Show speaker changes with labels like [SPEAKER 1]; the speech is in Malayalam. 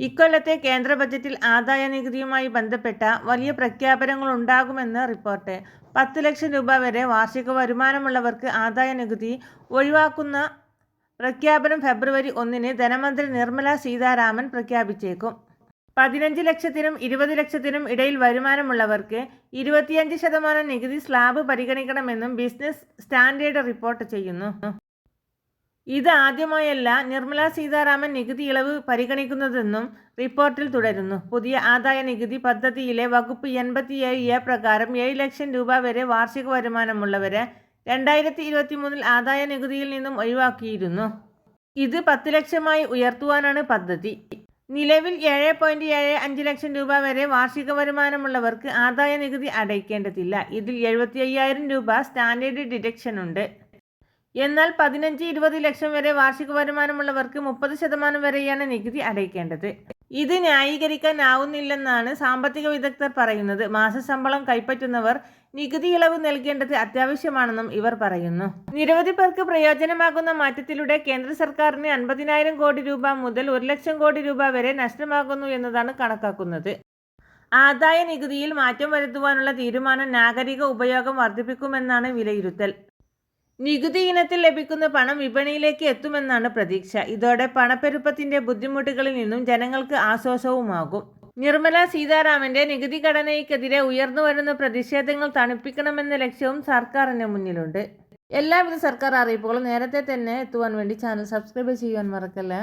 [SPEAKER 1] ഇക്കൊല്ലത്തെ കേന്ദ്ര ബജറ്റിൽ ആദായ നികുതിയുമായി ബന്ധപ്പെട്ട വലിയ പ്രഖ്യാപനങ്ങളുണ്ടാകുമെന്ന് റിപ്പോർട്ട്. പത്ത് ലക്ഷം രൂപ വരെ വാർഷിക വരുമാനമുള്ളവർക്ക് ആദായ നികുതി ഒഴിവാക്കുന്ന പ്രഖ്യാപനം ഫെബ്രുവരി ഒന്നിന് ധനമന്ത്രി നിർമ്മല സീതാരാമൻ പ്രഖ്യാപിച്ചേക്കും. പതിനഞ്ച് ലക്ഷത്തിനും ഇരുപത് ലക്ഷത്തിനും ഇടയിൽ വരുമാനമുള്ളവർക്ക് ഇരുപത്തിയഞ്ച് ശതമാനം നികുതി സ്ലാബ് പരിഗണിക്കണമെന്നും ബിസിനസ് സ്റ്റാൻഡേർഡ് റിപ്പോർട്ട് ചെയ്യുന്നു. ഇത് ആദ്യമായല്ല നിർമ്മല സീതാരാമൻ നികുതി ഇളവ് പരിഗണിക്കുന്നതെന്നും റിപ്പോർട്ടിൽ തുടരുന്നു. പുതിയ ആദായ നികുതി പദ്ധതിയിലെ വകുപ്പ് എൺപത്തിയേഴ് എ പ്രകാരം ഏഴ് ലക്ഷം രൂപ വരെ വാർഷിക വരുമാനമുള്ളവരെ രണ്ടായിരത്തി ഇരുപത്തി മൂന്നിൽ ആദായ നികുതിയിൽ നിന്നും ഒഴിവാക്കിയിരുന്നു. ഇത് പത്ത് ലക്ഷമായി ഉയർത്തുവാനാണ് പദ്ധതി. നിലവിൽ ഏഴ് പോയിന്റ് ഏഴ് അഞ്ച് ലക്ഷം രൂപ വരെ വാർഷിക വരുമാനമുള്ളവർക്ക് ആദായ നികുതി അടയ്ക്കേണ്ടതില്ല. ഇതിൽ എഴുപത്തി അയ്യായിരം രൂപ സ്റ്റാൻഡേർഡ് ഡിഡക്ഷനുണ്ട്. എന്നാൽ പതിനഞ്ച് ഇരുപത് ലക്ഷം വരെ വാർഷിക വരുമാനമുള്ളവർക്ക് മുപ്പത് ശതമാനം വരെയാണ് നികുതി അടയ്ക്കേണ്ടത്. ഇത് ന്യായീകരിക്കാനാവുന്നില്ലെന്നാണ് സാമ്പത്തിക വിദഗ്ധർ പറയുന്നത്. മാസശമ്പളം കൈപ്പറ്റുന്നവർ നികുതി ഇളവ് നൽകേണ്ടത് അത്യാവശ്യമാണെന്നും ഇവർ പറയുന്നു. നിരവധി പേർക്ക് പ്രയോജനമാകുന്ന മാറ്റത്തിലൂടെ കേന്ദ്ര സർക്കാരിന് അൻപതിനായിരം കോടി രൂപ മുതൽ ഒരു ലക്ഷം കോടി രൂപ വരെ നഷ്ടമാകുന്നു എന്നതാണ് കണക്കാക്കുന്നത്. ആദായ നികുതിയിൽ മാറ്റം വരുത്തുവാനുള്ള തീരുമാനം നാഗരിക ഉപയോഗം വർദ്ധിപ്പിക്കുമെന്നാണ് വിലയിരുത്തൽ. നികുതി ഇനത്തിൽ ലഭിക്കുന്ന പണം വിപണിയിലേക്ക് എത്തുമെന്നാണ് പ്രതീക്ഷ. ഇതോടെ പണപ്പെരുപ്പത്തിന്റെ ബുദ്ധിമുട്ടുകളിൽ നിന്നും ജനങ്ങൾക്ക് ആശ്വാസവുമാകും. നിർമ്മല സീതാരാമന്റെ നികുതി ഘടനയ്ക്കെതിരെ ഉയർന്നുവരുന്ന പ്രതിഷേധങ്ങൾ തണുപ്പിക്കണമെന്ന ലക്ഷ്യവും സർക്കാരിന് മുന്നിലുണ്ട്. എല്ലാവിധ സർക്കാർ അറിയിപ്പുകളും നേരത്തെ തന്നെ എത്തുവാൻ വേണ്ടി ചാനൽ സബ്സ്ക്രൈബ് ചെയ്യുവാൻ മറക്കല്ലേ.